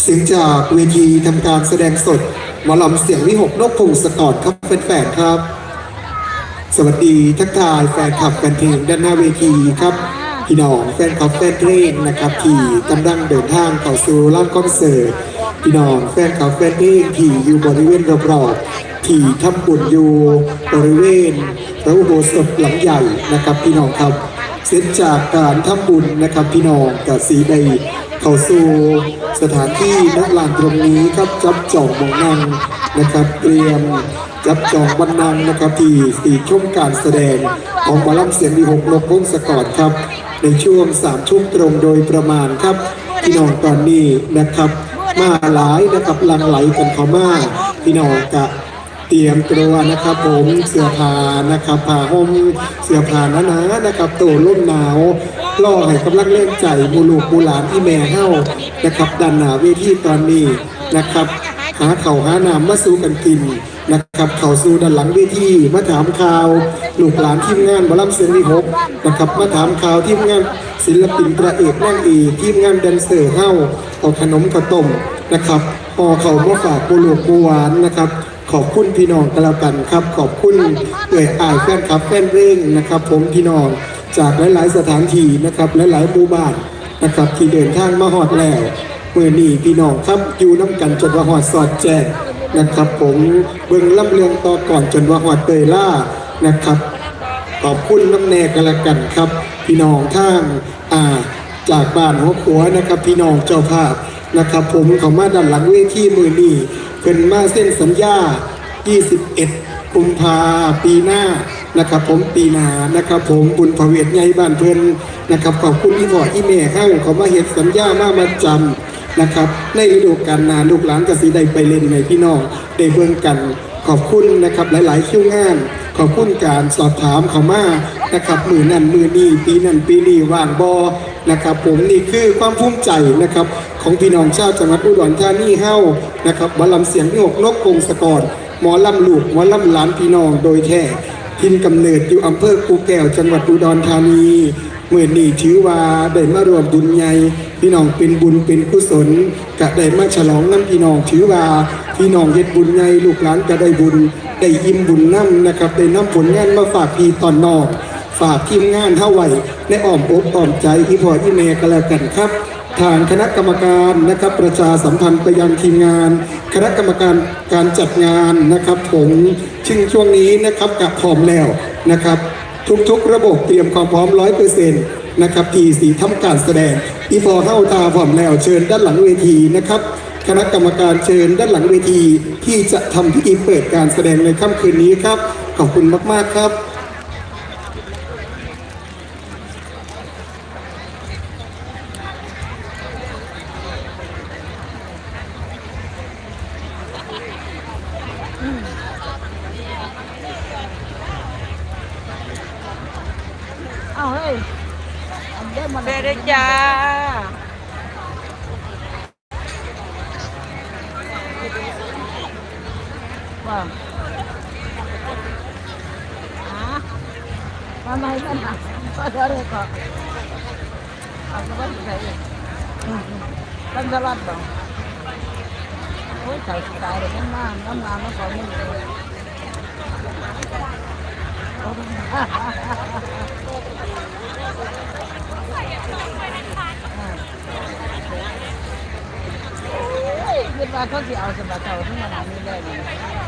เสียงจากเวทีทำการแสดงสดหมอลำเสียงวิหกนกพงศกรครับแฟนๆครับ สวัสดีทักทายแฟนคลับแฟนเพลงด้านหน้าเวทีครับพี่น้องแฟนคลับแฟนเพลงนะครับที่กำลังเดินทางเข้าสู่ร้านคอนเสิร์ตพี่น้องแฟนคลับแฟนเพลงที่อยู่บริเวณรอบๆที่ทำบุญอยู่บริเวณพระอุโบสถหลังใหญ่นะครับพี่น้องครับ เสร็จจากการทำบุญนะครับพี่น้องกับสีใดเข้าสู่สถานที่นักลานตรงนี้ครับจับจองมองนั่งนะครับเตรียมจับจองบันนังนะครับที่สี่ชมการแสดงของหมอลำเสียงดีหกนกพงศกรครับ ในช่วงสามทุ่มตรงโดยประมาณครับพี่น้องตอนนี้นะครับ มาหลายนะครับหลังไหลกันเข้ามาพี่น้องกะ เตรียมตัวนะครับผมเสื้อผ้านะครับผ้าห่มเสื้อผ้าหนาๆนะครับโตร่มหนาวล่อให้กำลังเล่นใจบูลูกบูหลานที่แม่เฮ้านะครับด้านหนาเวทีตอนนี้นะครับหาเข่าหาน้ำมาสู่กันกินนะครับเข่าสู่ด้านหลังเวทีมาถามข่าวลูกหลานทีมงานบอลำเสียงดีหกนะครับมาถามข่าวทีมงานศิลปินพระเอกนั่งอีทีมงานแดนเซอร์เฮ้าเอาขนมข้าวต้มนะครับพอเขามาฝากบูลูกบูหวานนะครับ ขอบคุณพี่น้องกันแล้วกันครับ ขอบคุณเอ่ยอายแฟนคลับแฟนเพลงนะครับ ผมพี่น้องจากหลาย ๆ สถานที่นะครับหลายๆหมู่บ้านนะครับ ที่เดินทางมาฮอดแล้วเมื่อนี้พี่น้องครับอยู่น้ำกันจนว่าฮอดสอดแจ้งนะครับ ผมเบิ่งลำเลียงต่อก่อนจนว่าฮอดเตยล่านะครับ ขอบคุณน้ำแน่กันละกันครับ พี่น้องทางอ่าจากบ้านหัวขัวนะครับ พี่น้องเจ้าภาพนะครับ ผมเขามาด้านหลังเวทีมือนี้ ขึ้นมาเส้นสัญญา 21 กุมภาปีหน้านะครับผมปีหน้านะครับผมบุญพเวทใหญ่บ้านเพิ่นนะครับขอบคุณที่พ่อที่แม่เข้าขามาเห็นสัญญามามาจำนะครับในฤดูกาลหนาลูกหลานกสิได้ไปเล่นในพี่น้องได้เบิ่งกัน ขอบคุณนะครับหลาย ๆ คิวงาน ขอบคุณการสอบถามเขามานะครับมือนั่นมือนี้ปีนั่นปีนี้ว่างบอนะครับ ผมนี่คือความภูมิใจนะครับของพี่น้องชาวจังหวัดอุดรธานีเฮ้านะครับหมอลำเสียงที่หกนกกงสกรหมอลำลูกหมอลำหลานพี่น้องโดยแท้ทินกำเนิดอยู่อำเภอกูแก้วจังหวัดอุดรธานี เมื่อนี้ถือว่าได้มารวมบุญใหญ่พี่น้องเป็นบุญเป็นกุศลกะได้มาฉลองน้ำพี่น้องถือว่าพี่น้องเฮ็ดบุญใหญ่ลูกหลานก็ได้บุญได้อิ่มบุญน้ำนะครับได้น้ำผลงานมาฝากพี่ตอนนอกฝากทีมงานเท่าไหร่ในอ้อมอกอ้อมใจอีพออีเมก็แล้วกันครับ ทางคณะกรรมการนะครับประชาสัมพันธ์ไปยังทีมงาน คณะกรรมการการจัดงานนะครับผมชิงช่วงนี้นะครับกับพร้อมแล้วนะครับ ทุกๆ ระบบเตรียมความพร้อมร้อยเปอร์เซ็นต์นะครับทีสีทำการแสดงอีพอเข้าตาพร้อมแล้วเชิญด้านหลังเวทีนะครับ คณะกรรมการเชิญด้านหลังเวที ที่จะทำพิธีเปิดการแสดงในค่ำคืนนี้ครับ ขอบคุณมากๆครับ ค เอาเฮ้ยเอาเด้อมา เบเดจ้า ว่าอะมาไม่กันนะก็เดี๋ยวเลยก่อนเอาสวัสดีใส่เป็นสลัดบ่โอ้ ยใส่สไตล์เลยน้ำน้ำน้ำน้ำมันก็ไม่เลยคิดว่าเขาสิเอาสมบัติเขาที่มาทำนี่ได้ไหม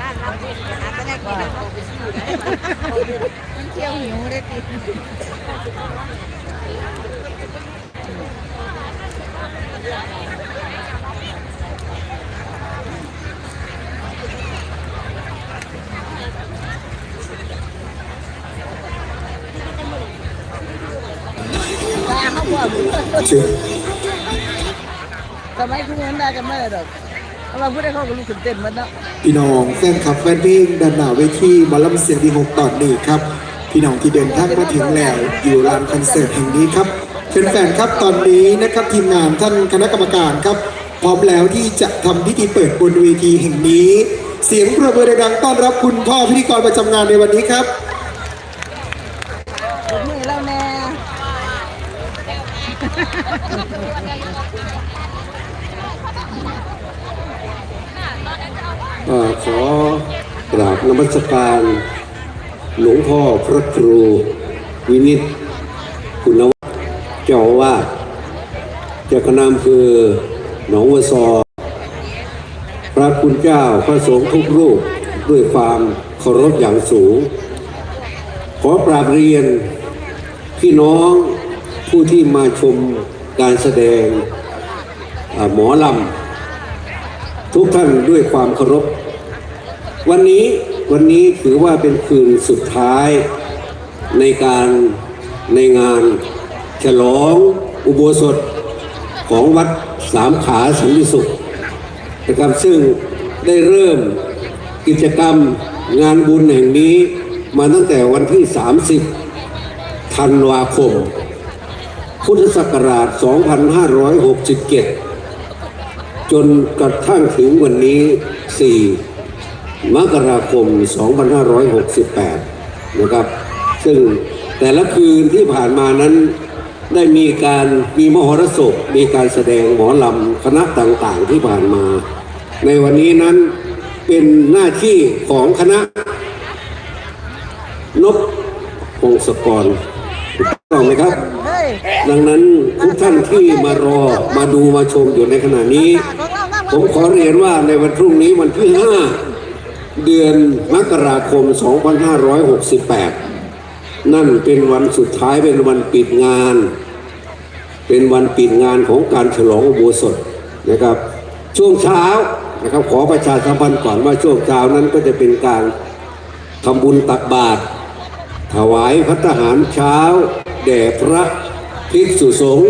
มาน้ำพริกนะก็ได้กินเอาไปซื้อได้มันเที่ยวหิวได้กิน ต าเขาบอกเชิญทำไมคุณเห็นได้กันไม่ได้ดอกเราพูดได้เขาก็รู้สึกเต้นมันเนาะพี่น้องแฟนคลับแฟนเพลงด้านหน้าเวทีหมอลำเสียงดีหกตอนนี้ครับ พี่น้องที่เดินทางมาถึงแล้วอยู่ลานคอนเสิร์ตแห่งนี้ครับแฟนๆครับตอนนี้นะครับทีมงานท่านคณะกรรมการครับ พร้อมแล้วที่จะทำพิธีเปิดบนเวทีแห่งนี้ เสียงประเบิดดังๆต้อนรับคุณพ่อพิธีกรประจำงานในวันนี้ครับปวดมือแล้วแน่เอ่อ ขอกราบนมัสการ หลวงพ่อพระครู วินิตคุณวัฒน์เจ้าอาวาเจ้าคณะอำเภอหนองวัวซอ พระคุณเจ้าพระสงฆ์ทุกรูปด้วยความเคารพอย่างสูง ขอปราบเรียน พี่น้องผู้ที่มาชมการแสดงหมอลำ ทุกท่านด้วยความเคารพ วันนี้วันนี้ถือว่าเป็นคืนสุดท้าย ในการในงานฉลองอุโบสถของวัดสามขาสันติสุขนะครับซึ่งได้เริ่มกิจกรรมงานบุญแห่งนี้มาตั้งแต่วันที่ 30 ธันวาคม พุทธศักราช 2567 จนกระทั่งถึงวันนี้ 4 มกราคม 2568 นะครับ ซึ่งแต่ละคืนที่ผ่านมานั้นได้มีการมีมหรสพ มีการแสดงหมอลำคณะต่างๆที่ผ่านมา ในวันนี้นั้นเป็นหน้าที่ของคณะนกพงศกรถูกต้องไหมครับ ดังนั้นทุกท่านที่มารอมาดูมาชมอยู่ในขณะนี้ ผมขอเรียนว่าในวันพรุ่งนี้วันที่ 5 เดือนมกราคม 2568 นั่นเป็นวันสุดท้ายเป็นวันปิดงาน เป็นวันปิดงานของการฉลองอุโบสถนะครับ ช่วงเช้านะครับขอประชาสัมพันธ์ก่อนว่าช่วงเช้านั้นก็จะเป็นการทำบุญตักบาตรถวายพัฒหารเช้า แด่พระ ภิกษุสงฆ์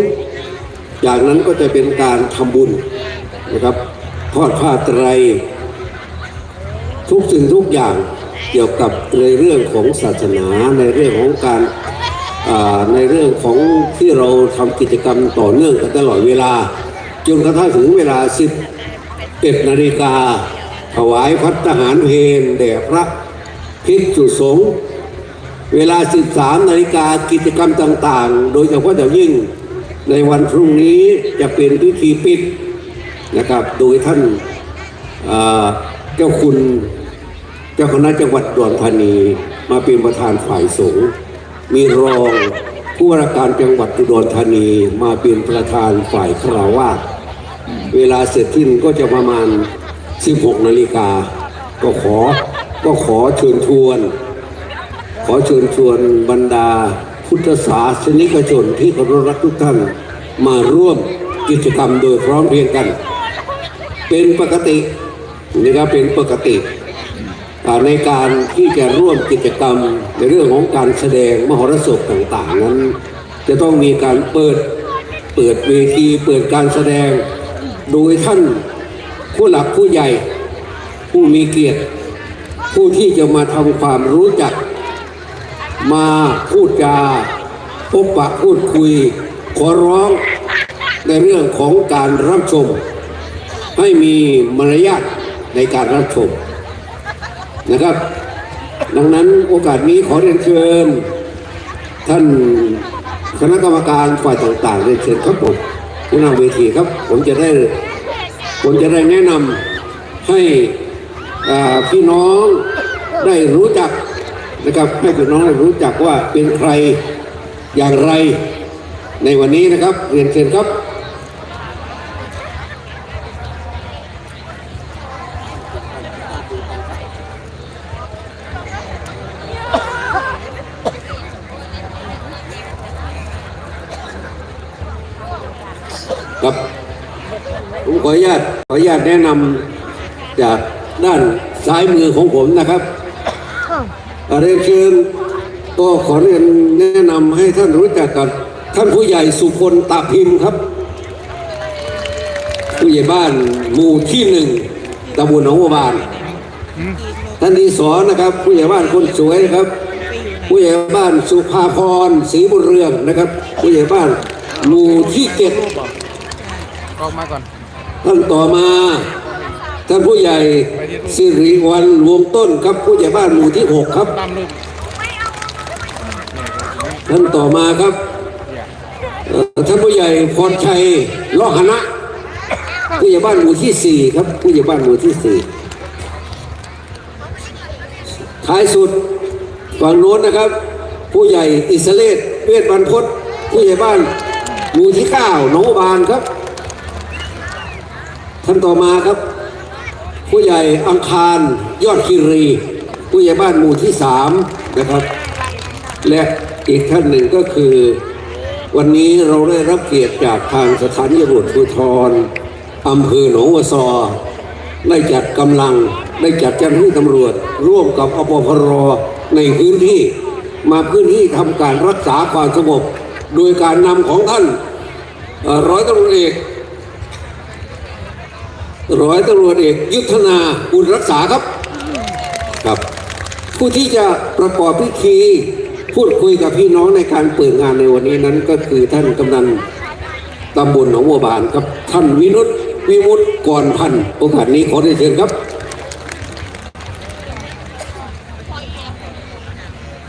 จากนั้นก็จะเป็นการทำบุญนะครับทอดผ้าไตร ทุกสิ่งทุกอย่างเกี่ยวกับในเรื่องของศาสนาในเรื่องของการในเรื่องของที่เราทำกิจกรรมต่อเนื่องกันตลอดเวลา จนกระทั่งถึงเวลา 11นาฬิกาถวายพัฒหารเพลแด่พระภิกษุสงฆ์ เวลา 13 นาฬิกากิจกรรมต่างๆ โดยเฉพาะอย่างยิ่งในวันพรุ่งนี้จะเป็นพิธีปิดนะครับ โดยท่านเจ้าคุณเจ้าคณะจังหวัดอุดรธานีมาเป็นประธานฝ่ายสงฆ์มีรองผู้ว่าราชการจังหวัดอุดรธานีมาเป็นประธานฝ่ายคราวาสเวลาเสร็จสิ้นก็จะประมาณ 16 นาฬิกา ก็ขอก็ขอเชิญชวน ขอเชิญชวนบรรดาพุทธศาสนิกชนที่เคารพรักทุกท่านมาร่วมกิจกรรมโดยพร้อมเพรียงกัน เป็นปกตินะครับเป็นปกติอ่ในการที่จะร่วมกิจกรรมในเรื่องของการแสดงมหรสพต่างๆ นั้น จะต้องมีการเปิดเปิดเวทีเปิดการแสดง โดยท่านผู้หลักผู้ใหญ่ ผู้มีเกียรติ ผู้ที่จะมาทำความรู้จัก มาพูดจาพบปะพูดคุย ขอร้องในเรื่องของการรับชม ให้มีมารยาทในการรับชมนะครับ ดังนั้นโอกาสนี้ขอเรียนเชิญ ท่านคณะกรรมการฝ่ายต่างๆเรียนเชิญครับผมผู้นำเวทีครับ ผมจะได้ผมจะได้แนะนำให้พี่น้องได้รู้จัก นะครับให้พี่น้องรู้จักว่าเป็นใครอย่างไรในวันนี้นะครับเรียนเชิญครับครับผมขออนุญาตขออนุญาตแนะนำจากด้านซ้ายมือของผมนะครับ เรียนเชิญก็ขอเรียนแนะนำให้ท่านรู้จักกับท่านผู้ใหญ่สุพลตาพิมพ์ครับ ผู้ใหญ่บ้านหมู่ที่หนึ่งตำบลหนองบัวบานท่านที่สองนะครับ ผู้ใหญ่บ้านคนสวยนะครับ ผู้ใหญ่บ้านสุภาพรศรีบุญเรืองนะครับ ผู้ใหญ่บ้านหมู่ที่เจ็ดออกมาก่อนท่านต่อมา ท่านผู้ใหญ่สิริวัลรวงต้นครับผู้ใหญ่บ้านหมู่ที่หกครับ ท่านต่อมาครับท่านผู้ใหญ่พรชัยล้อหนะผู้ใหญ่บ้านหมู่ที่สี่ครับ ผู้ใหญ่บ้านหมู่ที่สี่ท้ายสุดฝั่งโน้นนะครับ ผู้ใหญ่อิสเลตเวทบรรพตผู้ใหญ่บ้านหมู่ที่เก้าหนองบานครับ ท่านต่อมาครับ ผู้ใหญ่อังคารยอดคีรี ผู้ใหญ่บ้านหมู่ที่สามนะครับ และอีกท่านหนึ่งก็คือ วันนี้เราได้รับเกียรติจากทางสถานีตำรวจภูธรอำเภอหนองวัวซอได้จัดกำลังได้จัดเจ้าหน้าที่ตำรวจ ร่วมกับอปพรในพื้นที่ มาพื้นที่ทำการรักษาความสงบโดยการนำของท่านร้อยตำรวจเอก ร้อยตำรวจเอกยุทธนาบุญรักษาครับครับ ผู้ที่จะประกอบพิธี พูดคุยกับพี่น้องในการเปิดงานในวันนี้นั้นก็คือท่านกำนันตำบลหนองบัวบานครับ ท่านวินุตวิมุตก่อนพันธ์โอกาสนี้ขอได้เชิญครับ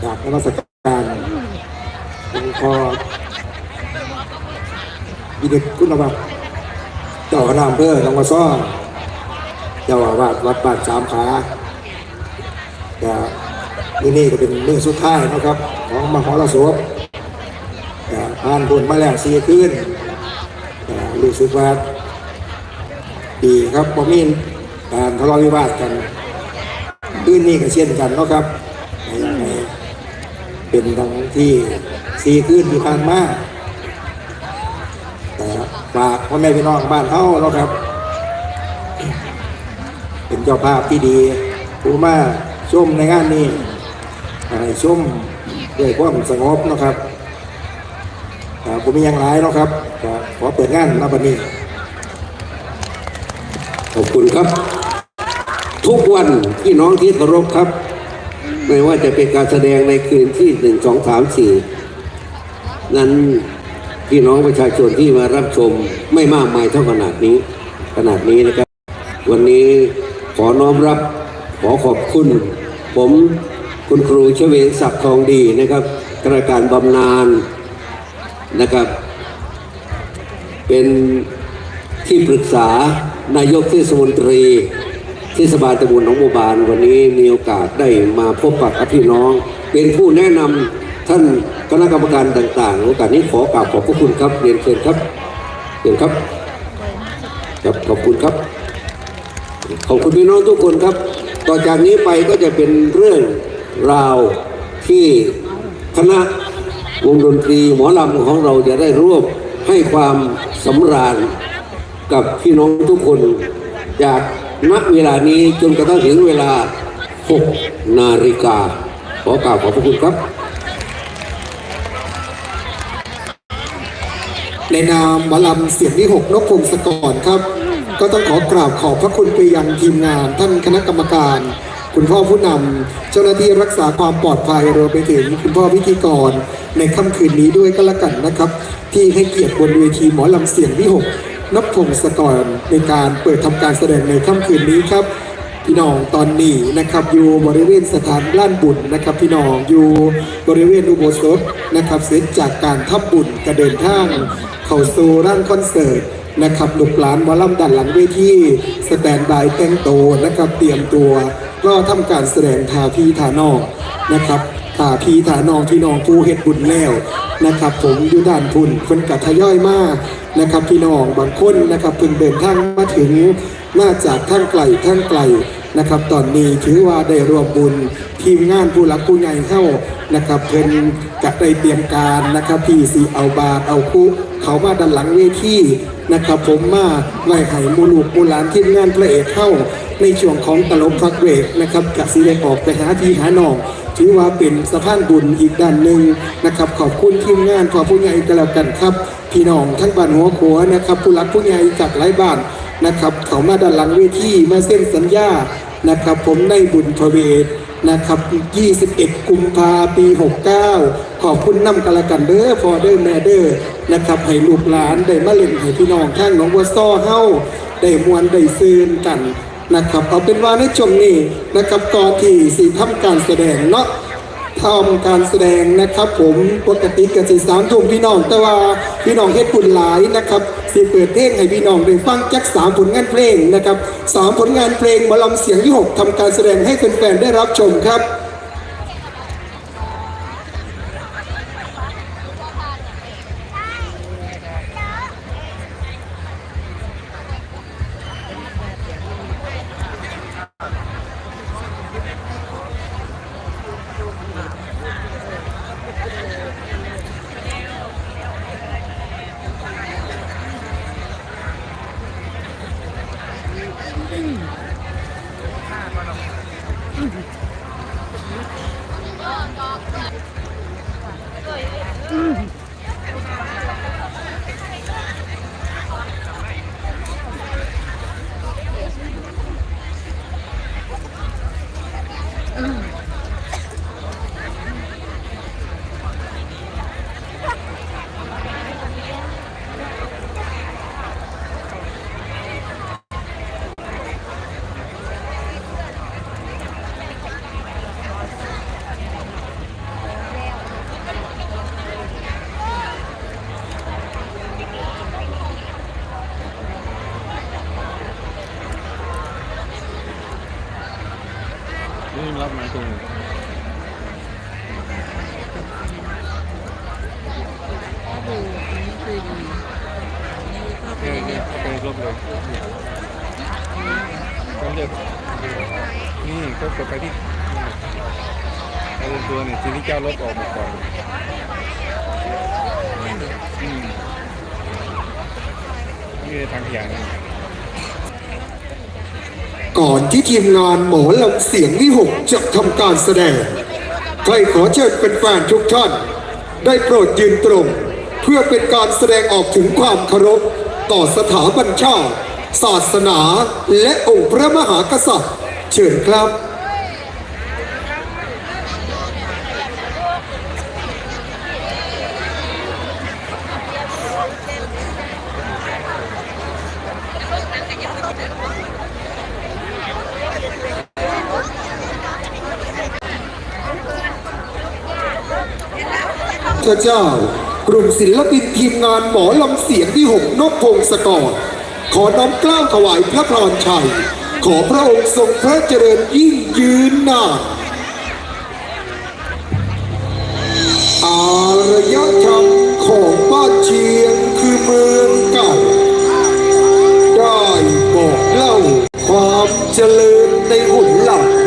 จากนมัสการหลวงพ่อวิเดชคุณวัฒน์ เจ้าคณะอำเภอหนองวัวซ้อเจ้าอาวาสวัดบ้านสามขาแต่นี่นี่ก็เป็นเรื่องสุดท้ายนะครับ ของมหรสพแต่ผ่านผลมาแล้วสี่คืนรู้สึกว่าดีครับบ่มีการทะเลาะวิวาทกันคืนนี้ก็เช่นกันนะครับเป็นดังที่ซีขึ้นที่ผ่านมา ฝากพ่อแม่พี่น้องบ้านเฮาเนาะครับ เป็นเจ้าภาพที่ดีผู้มาชมในงานนี้ให้ชมด้วยความสงบนะครับผมมีอย่างไรเนะครับขอเปิดงานมาบันนี้ ขอบคุณครับ ทุกวันพี่น้องที่เคารพครับ ไม่ว่าจะเป็นการแสดงในคืนที่หนึ่งสองสามสี่นั้น พี่น้องประชาชนที่มารับชมไม่มากมายเท่าขนาดนี้ ขนาดนี้นะครับ วันนี้ขอน้อมรับขอขอบคุณ ผมคุณครูเฉวงศักดิ์ทองดีนะครับกระการบำนาญนะครับ เป็นที่ปรึกษานายกเทศมนตรีเทศบาลตำบลหนองบัวบานวันนี้มีโอกาสได้มาพบปะกับพี่น้อง เป็นผู้แนะนำท่าน คณะกรรมการต่างๆโอกาสนี้ขอกราบขอบพระคุณครับเรียนเชิญครับเชิญครับครับขอบคุณครับ ขอบคุณพี่น้องทุกคนครับ ต่อจากนี้ไปก็จะเป็นเรื่องราวที่คณะวงดนตรีหมอลำของเราจะได้ร่วมให้ความสำราญกับพี่น้องทุกคนจากณเวลานี้จนกระทั่งถึงเวลา 6 นาฬิกาขอกล่าวขอบพระคุณครับ ในนามหมอลำเสียงที่หกนกพงศกรครับ ก็ต้องขอกราบขอบพระคุณไปยังทีมงาน ท่านคณะกรรมการ คุณพ่อผู้นำเจ้าหน้าที่รักษาความปลอดภัยรวมไปถึงคุณพ่อพิธีกร ในค่ำคืนนี้ด้วยก็แล้วกันนะครับ ที่ให้เกียรติบนเวทีหมอลำเสียงที่หกนพพงศกรในการเปิดทำการแสดงในค่ำคืนนี้ครับพี่น้องตอนนี้นะครับอยู่บริเวณสถานล้านบุญนะครับ พี่น้องอยู่บริเวณอุโบสถนะครับเสร็จจากการทับบุญกระเดินทาง เข้าสู่ร้านคอนเสิร์ตนะครับลูกหลานหมอลำดันหลังเวทีสแตนบายแต่งโตนะครับเตรียมตัวรอทำการแสดงทาพีทานอกนะครับทาพีทานองที่น้องผู้เฮ็ดบุญแล้วนะครับ ผมอยู่ด้านทุนคนกัดทย่อยมากนะครับพี่น้องบางคนนะครับเพิ่งเดินทางมาถึงมาจากทางไกลทางไกล นะครับตอนนี้ถือว่าได้รวมบุญทีมงานผู้หลักผู้ใหญ่เข้านะครับเพิ่นจะได้เตรียมการนะครับที่สีเอาบาเอาคู่เขามาด้านหลังเวทีนะครับ ผมมาไหว้ไห้มูลูกมูหลานทีมงานพระเอกเข้าในช่วงของตลบพักเบรกนะครับกับสีได้ออกไปหาพีหาหนองถือว่าเป็นสะพานบุญอีกด้านหนึ่งนะครับ ขอบคุณทีมงานขอบผู้ใหญ่กันแล้วกันครับพี่น้องทั้งบ้านหัวขัวนะครับ ผู้หลักผู้ใหญ่จากหลายบ้านนะครับ เขามาด้านหลังเวทีมาเส้นสัญญา นะครับ ผมในบุญพเวทนะครับ 21 กุมภาปี 69 ขอบคุณน้ำกะละกันเด้อพอเด้อแม่เด้อนะครับให้ลูกหลานได้มาเล่นให้พี่น้องข้างน้องวัวซ้อเฮาได้มวนได้ซืนกันนะครับเอาเป็นว่าในช่วงนี้นะครับก่อนที่สีทำการแสดงเนาะ ทำการแสดงนะครับ ผมปกติกับสิสามทุ่มพี่น้อง แต่ว่าพี่น้องเฮ็ดบุญหลายนะครับสิเปิดเพลงให้พี่น้องได้ฟังจักสามผลงานเพลงนะครับสามผลงานเพลงมอลำเสียงที่หกทำการแสดงให้แฟนๆได้รับชมครับ เอาตัวเนี่ยทีนี้เจ้าลบออกมาก่อนอืมนี่ทางขยายนะก่อนที่ทีมงานหมอลำเสียงที่หกจะทำการแสดงใครขอเชิญเป็นแฟนทุกท่าน ได้โปรดยืนตรง เพื่อเป็นการแสดงออกถึงความเคารพต่อสถาบันชาติศาสนาและองค์พระมหากษัตริย์ เชิญครับ พระเจ้ากลุ่มศิลปินทีมงานหมอลำเสียงที่หกนกพงศกร ขอน้อมกล้าวถวายพระพรชัย ขอพระองค์ทรงพระเจริญยิ่งยืนนานอารยธรรมของบ้านเชียงคือเมืองไก่ เล่าความเจริญในหุ่นหลับ